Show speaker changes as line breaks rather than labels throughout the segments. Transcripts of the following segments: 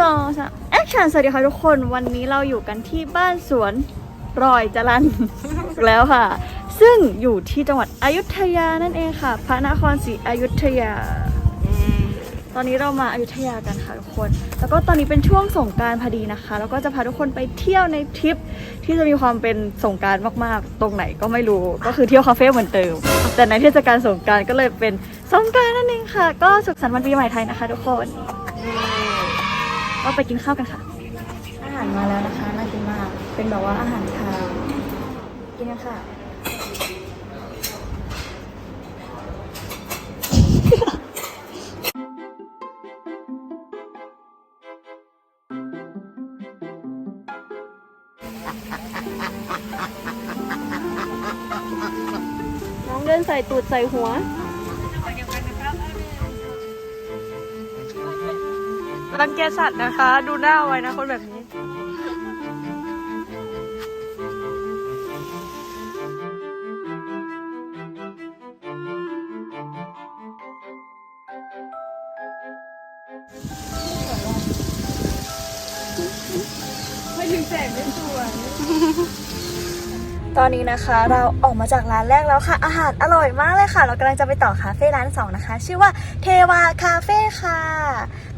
สองสามแอคชั่นสวัสดีค่ะทุกคนวันนี้เราอยู่กันที่บ้านสวนรอยจรัน แล้วค่ะ ซึ่งอยู่ที่จังหวัดอยุธยานั่นเองค่ะ พระนครศรีอยุธยา ตอนนี้เรามาอายุทยากันค่ะทุกคน แล้วก็ตอนนี้เป็นช่วงสงกรารพอดีนะคะ แล้วก็จะพาทุกคนไปเที่ยวในทริปที่จะมีความเป็นสงกรารมากๆ ตรงไหนก็ไม่รู้ ก็คือเที่ยวคาเฟ่เหมือนเดิม แต่ในเทศกาลสงกรารก็เลยเป็นสงกรารนั่นเองค่ะ ก็สุขสันต์วันปีใหม่ไทยนะคะ ทุกคน ก็ไปกินข้าวกันค่ะ อาหารมาแล้วนะคะน่ากินมาก เป็นแบบว่าอาหารคาวกินกันค่ะ น้องเดินใส่ตูดใส่หัว
รังแกสัตว์นะคะ ดูหน้าไว้นะคนแบบนี้
ไม่ถึงแสงไม่สวย
ตอนนี้นะคะเราออกมาจากร้านแรกแล้วค่ะ อาหารอร่อยมากเลยค่ะ เรากำลังจะไปต่อคาเฟ่ร้านสองนะคะ ชื่อว่าเทวาคาเฟ่ค่ะ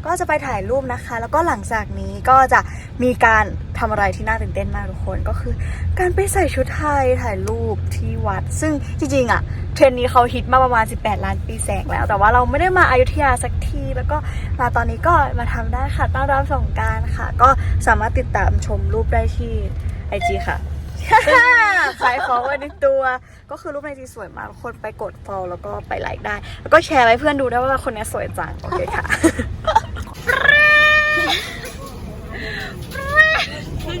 ก็จะไปถ่ายรูปนะคะ แล้วก็หลังจากนี้ก็จะมีการทำอะไรที่น่าตื่นเต้นมากทุกคนก็คือ การไปใส่ชุดไทยถ่ายรูปที่วัด ซึ่งจริงๆอะเทรนนี้เขาฮิตมาประมาณ 18 ล้านปีแสงแล้ว แต่ว่าเราไม่ได้มาอายุทยาสักที แล้วก็มาตอนนี้ก็มาทำได้ค่ะต้อนรับสงการค่ะ ก็สามารถติดตามชมรูปได้ที่ไอจีค่ะ ขายของไว้ในตัว ก็คือรูปในจีสวยมากคนไปกด follow แล้วก็ไปไลค์ได้ แล้วก็แชร์ให้เพื่อนดูได้ว่าคนนี้สวยจัง โอเคค่ะ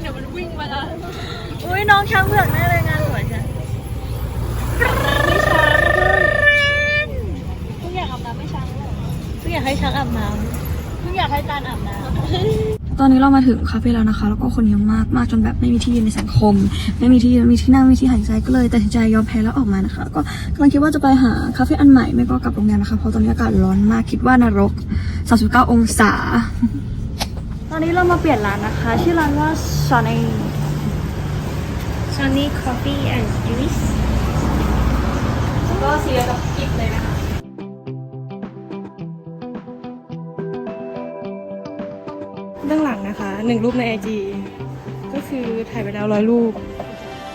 เดี๋ยวมันวิ่งมาแล้ว
อุ้ยน้องช้างเผือกแน่เลยงานสวยจัง
ไม่ช้างเพิ่งอยากอาบน้ำไม่ช้างเลยเพิ่งอยากให้ช้างอาบน้ำเพิ่งอยากให้ตาลอาบน้ำ
ตอนนี้เรามาถึงคาเฟ่แล้วนะคะ แล้วก็คนเยอะมากมากจนแบบไม่มีที่ยืนในสังคม ไม่มีที่ยืนไม่มีที่นั่งไม่มีที่หายใจก็เลยตัดสินใจยอมแพ้แล้วออกมานะคะแล้วก็กำลังคิดว่าจะไปหาคาเฟ่อันใหม่ไม่ก็กลับโรงแรมนะคะ เพราะตอนนี้อากาศร้อนมากคิดว่านรก 39 องศา ตอนนี้เรามาเปลี่ยนร้านนะคะ ชื่อร้านว่า Sunny
Sunny Coffee and Juice
ก็สีเดียวกับกิฟเลยนะคะ
เบื้องหลังนะคะหนึ่งรูปในไอจีก็คือถ่ายไปแล้วร้อยรูป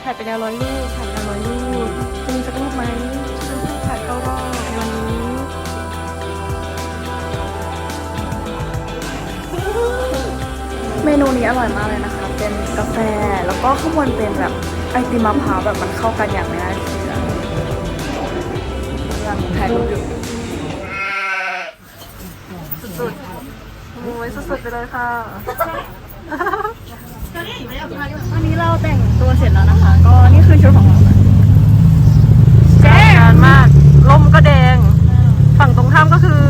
ถ่ายไปแล้วร้อยรูป ถ่ายไปแล้วร้อยรูปจะมีสักรูปไหมที่เป็นผู้ถ่ายเข้ารอบในวันนี้
เมนูนี้อร่อยมากเลยนะคะ เป็นกาแฟแล้วก็ข้างบนเป็นแบบไอติมมะพร้าวแบบมันเข้ากันอย่างไม่น่าเชื่อกำลังถ่ายรูปอยู่
สุดๆ โอ้ยสุดๆไปเลยค่ะ
วันนี้เราแต่งตัวเสร็จแล้วนะคะ ก็นี่คือชุดของเรา
แจ้งานมากลมก็แดง ฝั่งตรงข้ามก็คือ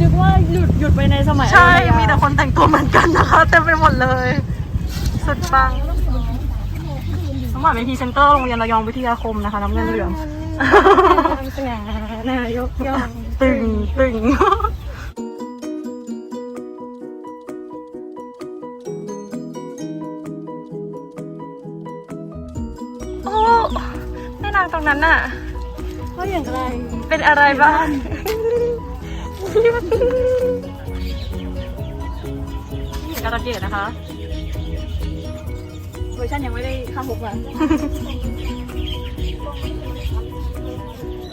นึกว่าหยุดหยุดไปในสมัย
ใช่
อยุธยา
มีแต่คนแต่งตัวเหมือนกันนะคะ เต็มไปหมดเลย สุดปังสมัครเป็นพรีเซนเตอร์โรงเรียนระยองวิทยาคมนะคะน้ำเงินเหลือง
สง่านายกย่อง
ตึงตึง ตรงนั้นน่ะ
เพราะอย่างไร
เป็นอะไรบ้างนี่การะเกดนะคะ
เวอร์ชันยังไม่ได้เข้าฮุกวัน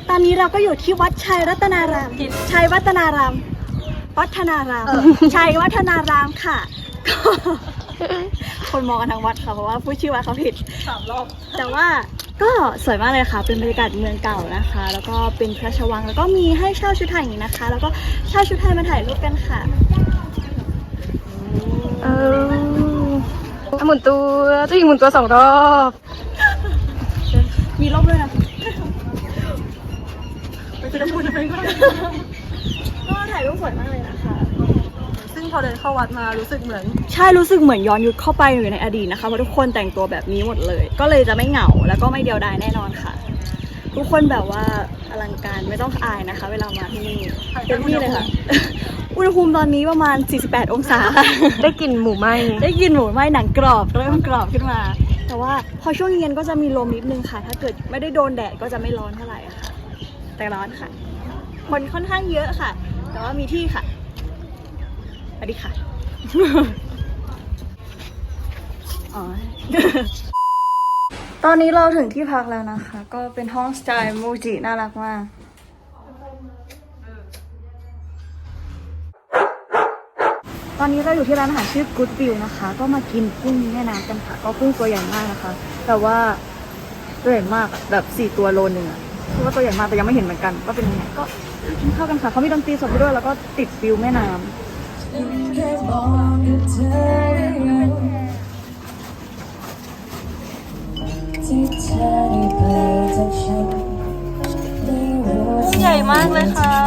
ตอนนี้เราก็อยู่ที่วัดชัยรัตนาราม
ผิด
ชัยวัฒนาราม วัฒนาราม ชัยวัฒนารามค่ะก็ คนมองกันทั้งวัดค่ะเพราะว่าพูดชื่อวัดเขาผิด
สามรอบ
แต่ว่าก็สวยมากเลยค่ะ เป็นบรรยากาศเมืองเก่านะคะ แล้วก็เป็นพระราชวัง แล้วก็มีให้เช่าชุดไทยอย่างนี้นะคะ แล้วก็เช่าชุดไทยมาถ่ายรูปกันค่ะ
เออหมุนตัวเจ้าหญิงหมุนตัวสองรอบ
มีร่มด้วยนะ
ไปจะพูดอะไรก็ได้
ก็ถ่ายรูปสวยมากเลยนะคะ
ซึ่ง พอเดินเข้าวัดมารู้สึกเหมือน
ใช่รู้สึกเหมือนย้อนยุคเข้าไปอยู่ในอดีตนะคะเพราะทุกคนแต่งตัวแบบนี้หมดเลย ก็เลยจะไม่เหงาแล้วก็ไม่เดียวดายแน่นอนค่ะ ทุกคนแบบว่าอลังการไม่ต้องอายนะคะ เวลามาที่นี่เต็มที่เลยค่ะ อุณหภูมิตอนนี้ประมาณ 48 องศาค่ะ
ได้กลิ่นหมูไหม
ได้กินหมูไหม้หนังกรอบเริ่มกรอบขึ้นมา แต่ว่าพอช่วงเย็นก็จะมีลมนิดนึงค่ะ ถ้าเกิดไม่ได้โดนแดดก็จะไม่ร้อนเท่าไหร่ค่ะ แต่ร้อนค่ะ คนค่อนข้างเยอะค่ะ แต่ว่ามีที่ค่ะ สวัสดีค่ะ อ๋อ ตอนนี้เราถึงที่พักแล้วนะคะ ก็เป็นห้องสไตล์มูจิน่ารักมากตอนนี้เราอยู่ที่ร้านอาหารชื่อ Good View นะคะ ก็มากินกุ้งแม่น้ำกันค่ะ ก็กุ้งตัวใหญ่มากนะคะ แต่ว่าตัวใหญ่มากแบบสี่ตัวโลนึงอะคือว่าตัวใหญ่มากแต่ยังไม่เห็นเหมือนกันว่าเป็นยังไงก็กินข้าวกันค่ะเขามีดนตรีสดด้วยแล้วก็ติดวิวแม่น้ำ ใหญ่มากเลยค่ะ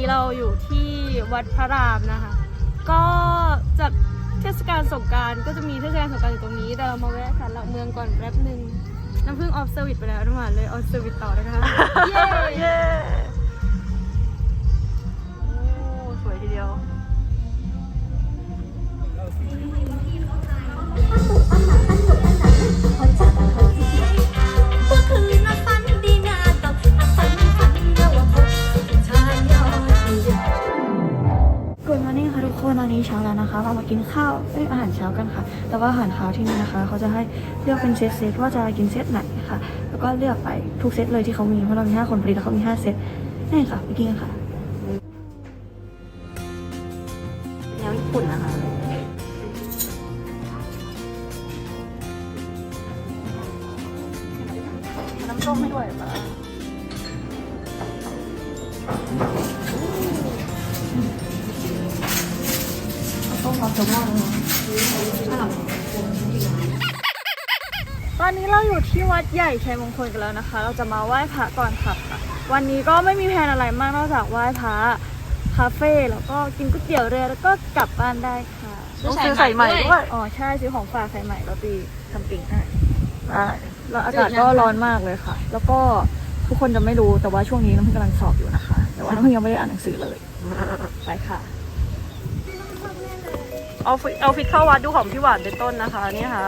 นนี้เราอยู่ที่วัดพระรามนะคะ ก็จัดเทศกาลสงกรารก็จะมีเทศกาลสงกรารอยู่ตรงนี้ แต่เรามาแวะสารหลักเมืองก่อนแป๊บหนึ่งน้ำพึ่งออฟเซอร์วิสไปแล้วน้ำหวานเลยออฟเซอร์วิสต่อนะคะเย้ นี้เช้าแล้วนะคะ เรามากินข้าวเอ้ยอาหารเช้ากันค่ะ แต่ว่าอาหารเช้าที่นี่นะคะ เขาจะให้เลือกเป็นเซตเซตว่าจะกินเซตไหนค่ะ แล้วก็เลือกไปทุกเซตเลยที่เขามี เพราะเรามีห้าคนพอดีแล้วเขามีห้าเซตนี่ค่ะ ไปกินกันค่ะแนวญี่ปุ่นนะคะน้ำส้มไม่ด้วยปะ ต้มมาเซลมอนตอนนี้เราอยู่ที่วัดใหญ่ชัยมงคลกันแล้วนะคะ เราจะมาไหว้พระก่อนค่ะ วันนี้ก็ไม่มีแผนอะไรมากนอกจากไหว้พระคาเฟ่แล้วก็กินก๋วยเตี๋ยวเรือแล้วก็กลับบ้านได้ค่ะ
ต้องซื้อใส่ใหม่ด้วย
อ๋อใช่ซื้อของฝากใส่ใหม่แล้วตีทำปิงให้อ่าแล้วอากาศก็ร้อนมากเลยค่ะ แล้วก็ทุกคนจะไม่รู้แต่ว่าช่วงนี้น้ำพึ่งกำลังสอบอยู่นะคะ แต่ว่าน้ำพึ่งยังไม่ได้อ่านหนังสือเลย ไปค่ะ
เอาฟิตเอาฟิตเข้าวัดดูของพี่หวานเป็นต้นนะคะนี่ค่ะ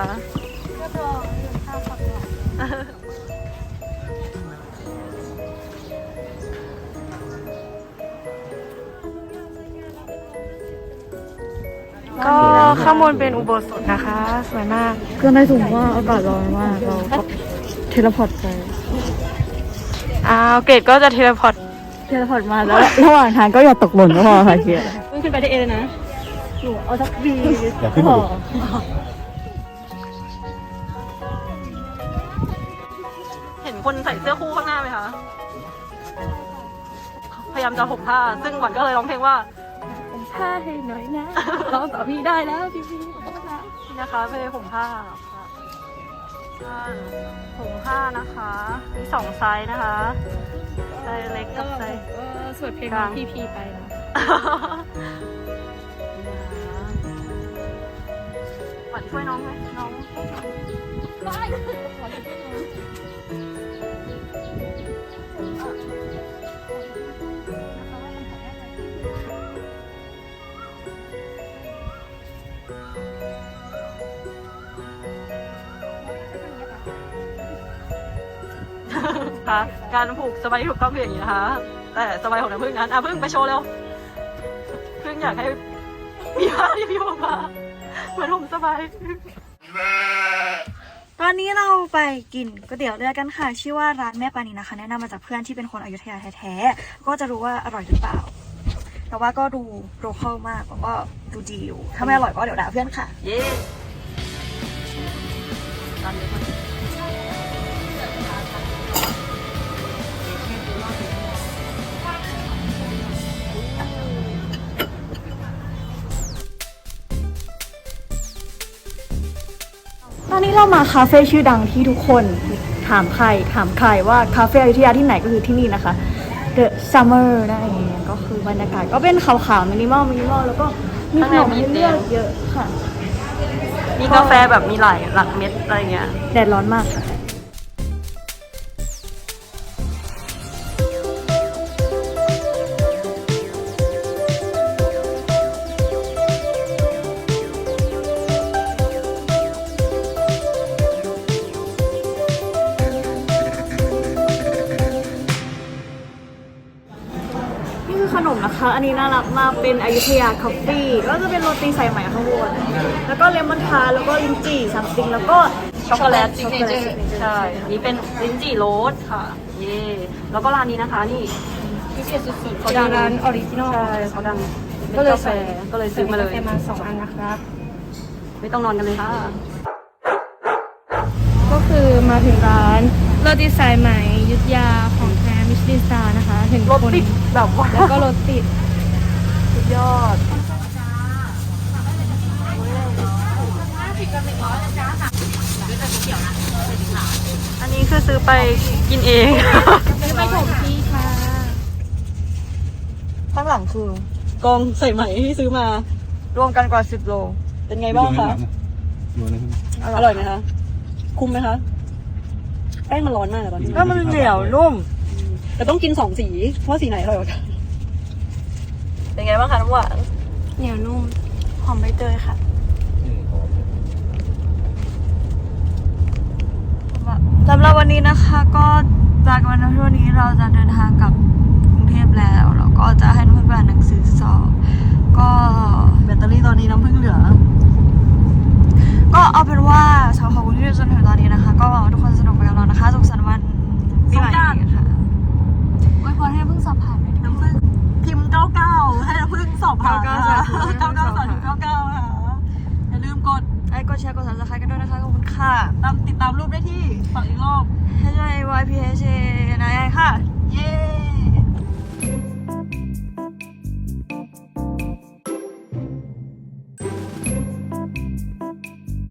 ก็ข้างบนเป็นอุโบสถนะคะ สวยมาก
เครื่องได้สูงมากอากาศร้อนมากเราก็เทเลพอร์ตไป
อ้าวเกรดก็จะเทเลพอร์ต
เทเลพอร์ตมาแล้ว ระหว่างทางก็อย่าตกหล่นก็พอค่ะเกียร์
ขึ้นไปได้เองเลยนะ
หนูเอาสักบี
อย่าขึ้น
พ
มา
อ
ดู
เห็นคนใส่เสื้อคู่ข้างหน้าไหมคะ พยายามจะห่มผ้า ซึ่งหวันก็เลยร้องเพลงว่า
ผมผ้าให้หน่อยนะร้องต่อพี่ได้แล้วพี่พี่ขอโทษนะ
นี่นะคะเพลงห่มผ้าค่ะอ่าห่มผ้านะคะ มีสองไซส์นะคะ ไซส์เล็กกับไซส์
สวดเพลง
กลาง
พี่พีไปนะ
หวันช่วยน้องไหมน้องค่ะการผูกสบายถูกต้องคืออย่างนี้นะคะ แต่สบายของน้ำพึ่งนั้นอะพึ่งไปโชว์เร็วพึ่งอยากให้มีผ้าที่พี่ออกมา เหมือนผมสบายต
ตอนนี้เราไปกินก๋วยเตี๋ยวเรือกันค่ะ ชื่อว่าร้านแม่ปานีนะคะ แนะนำมาจากเพื่อนที่เป็นคนอยุธยาแท้ๆ ก็จะรู้ว่าอร่อยหรือเปล่า แต่ว่าก็ดูโรคเข้ามากแล้วก็ดูดีอยู่ ถ้าไม่อร่อยก็เดี๋ยวด่าเพื่อนค่ะ
เย้ตามเลยค่ะ
ตอนนี้เรามาคาเฟ่ชื่อดังที่ทุกคนถามใครถามใครว่าคาเฟ่อยุธยาที่ไหนก็คือที่นี่นะคะ The Summer นั่นเองก็คือบรรยากาศก็เป็นขาวๆมินิมอลมินิมอลแล้วก็มีขนมให้เลือกเยอะค่ะ
มีกาแฟแบบมีหลายหลักเม็ดอะไรเงี้ย
แดดร้อนมากค่ะ อขนมนะคะอันนี้น่ารักมากเป็นอยุธยาคอฟฟี่ก็จะเป็นโรตีสายไหมข้างบนแล้วก็เลมอนทาร์ตแล้วก็ลิ้นจี่ซัมติงแล้วก็
ช็อกโกแลต
ช็อกโกแลต
ใช่อันนี้เป็นลิ้นจี่โรสค่ะเย่แล้วก็ร้านนี้นะคะนี่พิเศษสุดๆเขาดัง
ร้านออริจินอล
ใช่เขาดัง
ก็เลย
กาแฟก็เลยซื้อมาเลย
กาแฟมาสองอันนะครับ
ไม่ต้องนอนกันเลยค่ะ
ก็คือมาถึงร้านโรตีสายไหมยุทธยาของ แท้มิชลินสตาร์นะคะ เห็น
รถ
คน
ติดแบบว่า
แล้วก็รถติด
สุดยอดอันนี้คือซื้อไปกินเอง
ไม่ถูกที่ค่ะ
ข้างหลังคือก
องใส่ไหมที่ซื้อมา
รวมกันกว่า10โล
เป็นไงบ้างคะ
อยู่ใน
อร่อยไหมคะ คุ้มไหมคะ แป้งมันร้อนมากอะตอนนี้
ก็มันเหนียวนุ่ม
แต่ต้องกินสองสีว่าสีไหนอร่อยกว่ากันเป็นไงบ้างคะน้ำหวาน
เหนียวนุ่ม
หอมใบเตยค่ะสำหรับวันนี้นะคะ ก็จากวันนี้วันนี้เราจะเดินทางกลับกรุงเทพแล้วแล้วก็จะให้เพื่อนๆอ่านหนังสือสอบ ก็
แบตเตอรี่ตอนนี้น้ำพึ่งเหลือ
ก็เอาเป็นว่าชาวขอบคุณที่ดูจนถึงตอนนี้นะคะ ก็หวังว่าทุกคนสนุกไปกับเรานะคะ สุขสันต์วันปีใหม่
สงกรานต์
ค่ะไว้พรให้เพิ่งสอบผ่านไปด้วย
น้ำพึ่งพิมพ์เก้าเก้า ให้น้ำพึ่งสอบผ่าน
99
เก้าเก้าสามเก้าเก้าค่ะอย่าลืมกด
ไอ้กดแชร์กดซับสไครต์กันด้วยนะคะขอบคุณค่ะ
ตามติดตามรูปได้ที่ฝั่งอีกรอบ
H I Y P H A N I ค่ะ
เย้